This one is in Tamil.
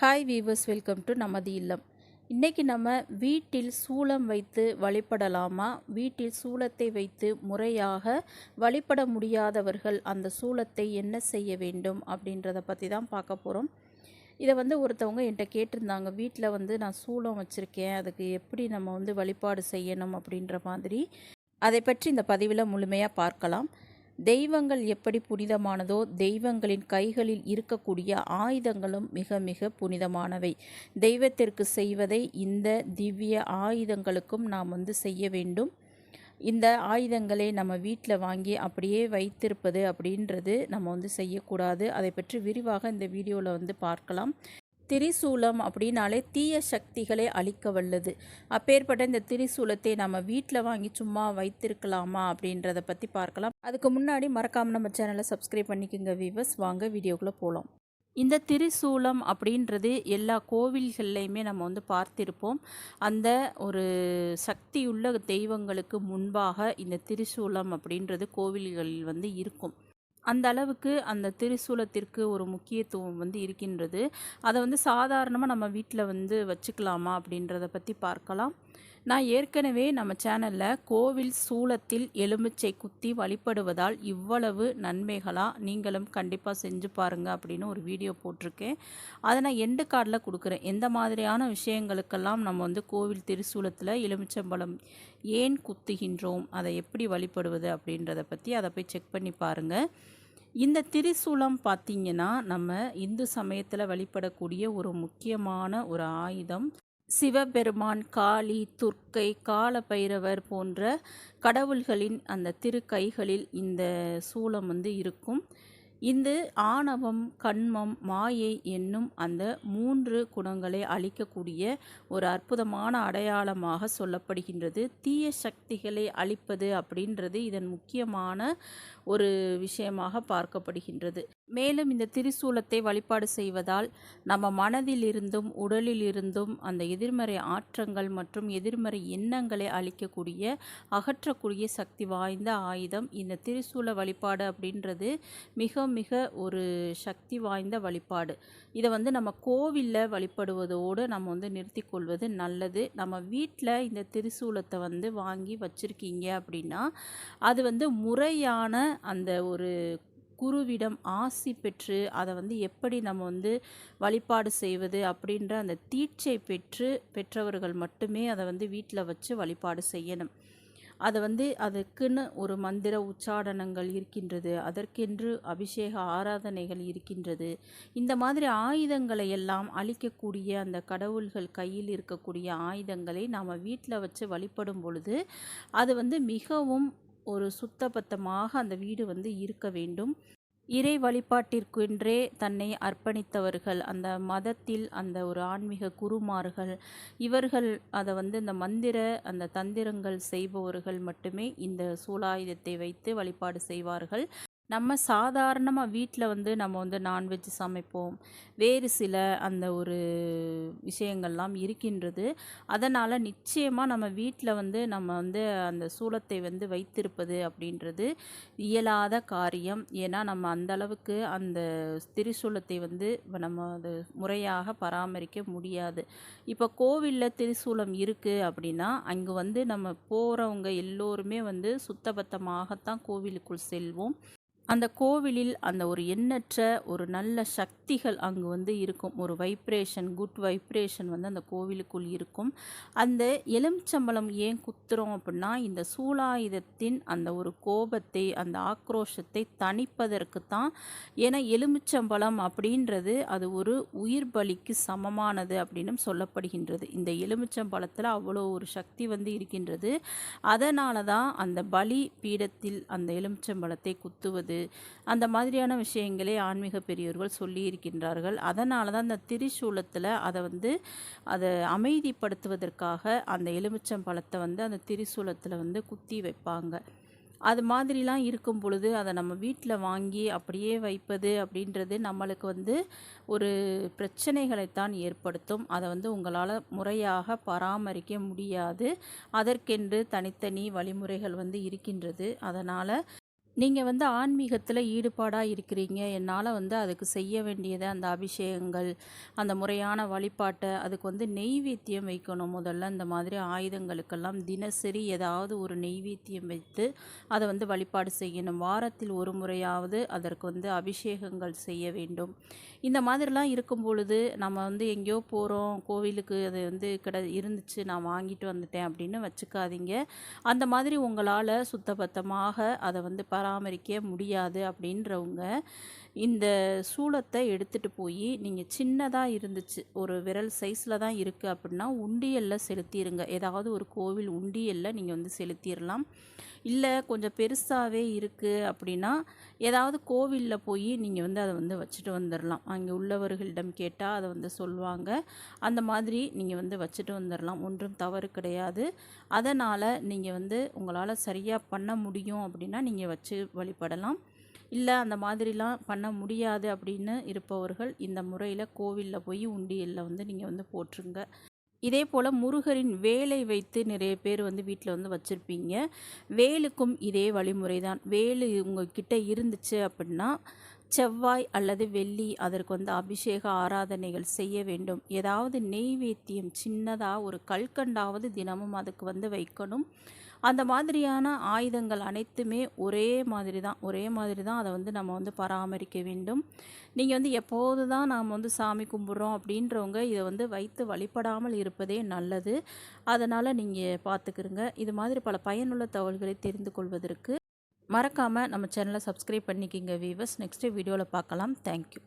ஹாய் வீவர்ஸ் வெல்கம் டு நமது இல்லம் இன்றைக்கி நம்ம வீட்டில் சூலம் வைத்து வழிபடலாமா? வீட்டில் சூலத்தை வைத்து முறையாக வழிபட முடியாதவர்கள் அந்த சூலத்தை என்ன செய்ய வேண்டும் அப்படின்றத பற்றி தான் பார்க்க போகிறோம் இதை வந்து ஒருத்தவங்க என்கிட்ட கேட்டிருந்தாங்க. வீட்டில் வந்து நான் சூலம் வச்சுருக்கேன். அதுக்கு எப்படி நம்ம வந்து வழிபாடு செய்யணும் அப்படின்ற மாதிரி. அதை பற்றி இந்த பதிவில் முழுமையாக பார்க்கலாம். தெய்வங்கள் எப்படி புனிதமானதோ தெய்வங்களின் கைகளில் இருக்கக்கூடிய ஆயுதங்களும் மிக மிக புனிதமானவை. தெய்வத்திற்கு செய்வதை இந்த திவ்ய ஆயுதங்களுக்கும் நாம் வந்து செய்ய வேண்டும். இந்த ஆயுதங்களை நம்ம வீட்டில் வாங்கி அப்படியே வைத்திருப்பது அப்படின்றது நம்ம வந்து செய்யக்கூடாது. அதை பற்றி விரிவாக இந்த வீடியோவில் வந்து பார்க்கலாம். திரிசூலம் அப்படின்னாலே தீய சக்திகளை அழிக்க வல்லது. அப்பேற்பட்ட இந்த திரிசூலத்தை நம்ம வீட்டில் வாங்கி சும்மா வைத்திருக்கலாமா அப்படின்றத பற்றி பார்க்கலாம். அதுக்கு முன்னாடி மறக்காமல் நம்ம சேனலை சப்ஸ்கிரைப் பண்ணிக்கோங்க வீவர்ஸ் வாங்க வீடியோக்குள்ளே போகலாம் இந்த திரிசூலம் அப்படின்றது எல்லா கோவில்கள்லையுமே நம்ம வந்து பார்த்திருப்போம். அந்த ஒரு சக்தியுள்ள தெய்வங்களுக்கு முன்பாக இந்த திரிசூலம் அப்படின்றது கோவில்களில் வந்து இருக்கும். அந்த அளவுக்கு அந்த திரிசூலத்திற்கு ஒரு முக்கியத்துவம் வந்து இருக்கின்றது. அதை வந்து சாதாரணமாக நம்ம வீட்டில் வந்து வச்சுக்கலாமா அப்படின்றத பற்றி பார்க்கலாம். நான் ஏற்கனவே நம்ம சேனலில் கோவில் சூளத்தில் எலுமிச்சை குத்தி வழிபடுவதால் இவ்வளவு நன்மைகளாக நீங்களும் கண்டிப்பாக செஞ்சு பாருங்கள் அப்படின்னு ஒரு வீடியோ போட்டிருக்கேன். அதை நான் எண்டு கார்டில் கொடுக்குறேன். எந்த மாதிரியான விஷயங்களுக்கெல்லாம் நம்ம வந்து கோவில் திருசூலத்தில் எலுமிச்சம்பழம் ஏன் குத்துகின்றோம்? அதை எப்படி வழிபடுவது அப்படின்றத பற்றி அதை போய் செக் பண்ணி பாருங்கள் இந்த திரிசூலம் பார்த்திங்கன்னா நம்ம இந்து சமயத்தில் வழிபடக்கூடிய ஒரு முக்கியமான ஒரு ஆயுதம். சிவபெருமான் காளி துர்க்கை காலபைரவர் போன்ற கடவுள்களின் அந்த திருக்கைகளில் இந்த சூலம் வந்து இருக்கும். இந்த ஆணவம் கண்மம் மாயை என்னும் அந்த மூன்று குணங்களை அழிக்கக்கூடிய ஒரு அற்புதமான அடையாளமாக சொல்லப்படுகின்றது. தீய சக்திகளை அழிப்பது அப்படின்றது இதன் முக்கியமான ஒரு விஷயமாக பார்க்கப்படுகின்றது. மேலும் இந்த திரிசூலத்தை வழிபாடு செய்வதால் நம்ம மனதில் இருந்தும் உடலில் இருந்தும் அந்த எதிர்மறை ஆற்றங்கள் மற்றும் எதிர்மறை எண்ணங்களை அழிக்கக்கூடிய அகற்றக்கூடிய சக்தி வாய்ந்த ஆயுதம் இந்த திரிசூல வழிபாடு அப்படின்றது மிக மிக ஒரு சக்தி வாய்ந்த வழிபாடு. இதை வந்து நம்ம கோவிலில் வழிபடுவதோடு நம்ம வந்து நிறுத்தி கொள்வது நல்லது. நம்ம வீட்டில் இந்த திரிசூலத்தை வந்து வாங்கி வச்சுருக்கீங்க அப்படின்னா அது வந்து முறையான அந்த ஒரு குருவிடம் ஆசி பெற்று அதை வந்து எப்படி நம்ம வந்து வழிபாடு செய்வது அப்படின்ற அந்த தீட்சை பெற்று பெற்றவர்கள் மட்டுமே அதை வந்து வீட்டில் வச்சு வழிபாடு செய்யணும். அதை வந்து அதுக்குன்னு ஒரு மந்திர உச்சாடனங்கள் இருக்கின்றது அதற்கென்று அபிஷேக ஆராதனைகள் இருக்கின்றது. இந்த மாதிரி ஆயுதங்களை எல்லாம் அழிக்கக்கூடிய அந்த கடவுள்கள் கையில் இருக்கக்கூடிய ஆயுதங்களை நாம் வீட்டில் வச்சு வழிபடும் பொழுது அது வந்து மிகவும் ஒரு சுத்தபத்தமாக அந்த வீடு வந்து இருக்க வேண்டும். இறை வழிபாட்டிற்கென்றே தன்னை அர்ப்பணித்தவர்கள் அந்த மதத்தில் அந்த ஒரு ஆன்மீக குருமார்கள் இவர்கள் அதை வந்து இந்த மந்திர அந்த தந்திரங்கள் செய்பவர்கள் மட்டுமே இந்த சூலாயுதத்தை வைத்து வழிபாடு செய்வார்கள். நம்ம சாதாரணமாக வீட்டில் வந்து நம்ம வந்து நான்வெஜ் சமைப்போம். வேறு சில அந்த ஒரு விஷயங்கள்லாம் இருக்கின்றது. அதனால் நிச்சயமாக நம்ம வீட்டில் வந்து நம்ம வந்து அந்த சூளத்தை வந்து வைத்திருப்பது அப்படின்றது இயலாத காரியம். ஏன்னா நம்ம அந்த அளவுக்கு அந்த திரிசூலத்தை வந்து நம்ம அது முறையாக பராமரிக்க முடியாது. இப்போ கோவிலில் திரிசூலம் இருக்குது அப்படின்னா அங்கே வந்து நம்ம போகிறவங்க எல்லோருமே வந்து சுத்தபத்தமாகத்தான் கோவிலுக்குள் செல்வோம். அந்த கோவிலில் அந்த ஒரு எண்ணற்ற ஒரு நல்ல சக்திகள் அங்கு வந்து இருக்கும். ஒரு வைப்ரேஷன் குட் வைப்ரேஷன் வந்து அந்த கோவிலுக்குள் இருக்கும். அந்த எலுமிச்சம்பழம் ஏன் குத்துறோம் அப்படின்னா இந்த சூலாயுதத்தின் அந்த ஒரு கோபத்தை அந்த ஆக்ரோஷத்தை தணிப்பதற்கு தான். ஏன்னா எலுமிச்சம்பழம் அப்படின்றது அது ஒரு உயிர் பலிக்கு சமமானது அப்படின்னு சொல்லப்படுகின்றது. இந்த எலுமிச்சம்பழத்தில் அவ்வளோ ஒரு சக்தி வந்து இருக்கின்றது. அதனால தான் அந்த பலி பீடத்தில் அந்த எலுமிச்சம்பழத்தை குத்துவது அந்த மாதிரியான விஷயங்களே ஆன்மீக பெரியோர்கள் சொல்லியிருக்கின்றார்கள். அதனால தான் அந்த திரிசூலத்தில் அதை வந்து அதை அமைதிப்படுத்துவதற்காக அந்த எலுமிச்சம் பழத்தை வந்து அந்த திரிசூலத்தில் வந்து குத்தி வைப்பாங்க. அது மாதிரிலாம் இருக்கும் பொழுது அதை நம்ம வீட்டில் வாங்கி அப்படியே வைப்பது அப்படின்றது நம்மளுக்கு வந்து ஒரு பிரச்சனைகளைத்தான் ஏற்படுத்தும். அதை வந்து உங்களால் முறையாக பராமரிக்க முடியாது. அதற்கென்று தனித்தனி வழிமுறைகள் வந்து இருக்கின்றது. அதனால் நீங்கள் வந்து ஆன்மீகத்தில் ஈடுபாடாக இருக்கிறீங்க. என்னால் வந்து அதுக்கு செய்ய வேண்டியதை அந்த அபிஷேகங்கள் அந்த முறையான வழிபாட்டை அதுக்கு வந்து நெய்வேத்தியம் வைக்கணும் முதல்ல. இந்த மாதிரி ஆயுதங்களுக்கெல்லாம் தினசரி ஏதாவது ஒரு நெய்வேத்தியம் வைத்து அதை வந்து வழிபாடு செய்யணும். வாரத்தில் ஒரு முறையாவது அதற்கு வந்து அபிஷேகங்கள் செய்ய வேண்டும். இந்த மாதிரிலாம் இருக்கும் பொழுது நம்ம வந்து எங்கேயோ போகிறோம் கோவிலுக்கு அது வந்து கிட இருந்துச்சு நான் வாங்கிட்டு வந்துட்டேன் அப்படின்னு வச்சுக்காதீங்க. அந்த மாதிரி உங்களால் சுத்தபத்தமாக அதை வந்து பராமரிக்க முடியாது அப்படின்றவங்க இந்த சூளத்தை எடுத்துகிட்டு போய் நீங்கள் சின்னதாக இருந்துச்சு. ஒரு விரல் சைஸில் தான் இருக்குது அப்படின்னா உண்டியலில் செலுத்திடுங்க ஏதாவது ஒரு கோவில் உண்டியலில் நீங்கள் வந்து செலுத்திடலாம் இல்லை கொஞ்சம் பெருசாகவே இருக்குது அப்படின்னா ஏதாவது கோவிலில் போய் நீங்கள் வந்து அதை வந்து வச்சுட்டு வந்துடலாம் அங்கே உள்ளவர்களிடம் கேட்டால் அதை வந்து சொல்லுவாங்க. அந்த மாதிரி நீங்கள் வந்து வச்சுட்டு வந்துடலாம் ஒன்றும் தவறு கிடையாது. அதனால் நீங்கள் வந்து உங்களால் சரியாக பண்ண முடியும் அப்படின்னா நீங்கள் வச்சு வழிபடலாம். இல்லை அந்த மாதிரிலாம் பண்ண முடியாது அப்படின்னு இருப்பவர்கள் இந்த முறையில் கோவிலில் போய் உண்டியலில் வந்து நீங்கள் வந்து போட்டுருங்க இதே போல் முருகரின் வேலை வைத்து நிறைய பேர் வந்து வீட்டில் வந்து வச்சுருப்பீங்க. வேலுக்கும் இதே வழிமுறை தான் வேலு உங்ககிட்ட இருந்துச்சு அப்படின்னா செவ்வாய் அல்லது வெள்ளி அதற்கு வந்து அபிஷேக ஆராதனைகள் செய்ய வேண்டும். ஏதாவது நெய்வேத்தியம் சின்னதாக ஒரு கல்கண்டாவது தினமும் அதுக்கு வந்து வைக்கணும். அந்த மாதிரியான ஆயுதங்கள் அனைத்துமே ஒரே மாதிரி தான் ஒரே மாதிரி தான் அதை வந்து நம்ம வந்து பராமரிக்க வேண்டும். நீங்கள் வந்து எப்போது தான் நாம் வந்து சாமி கும்பிட்றோம் அப்படின்றவங்க இதை வந்து வைத்து வழிபடாமல் இருப்பதே நல்லது. அதனால் நீங்கள் பார்த்துக்கிறங்க இது மாதிரி பல பயனுள்ள தகவல்களை தெரிந்து கொள்வதற்கு மறக்காமல் நம்ம சேனலை சப்ஸ்கிரைப் பண்ணிக்கிங்க வீவர்ஸ் நெக்ஸ்ட்டு வீடியோவில் பார்க்கலாம். தேங்க்யூ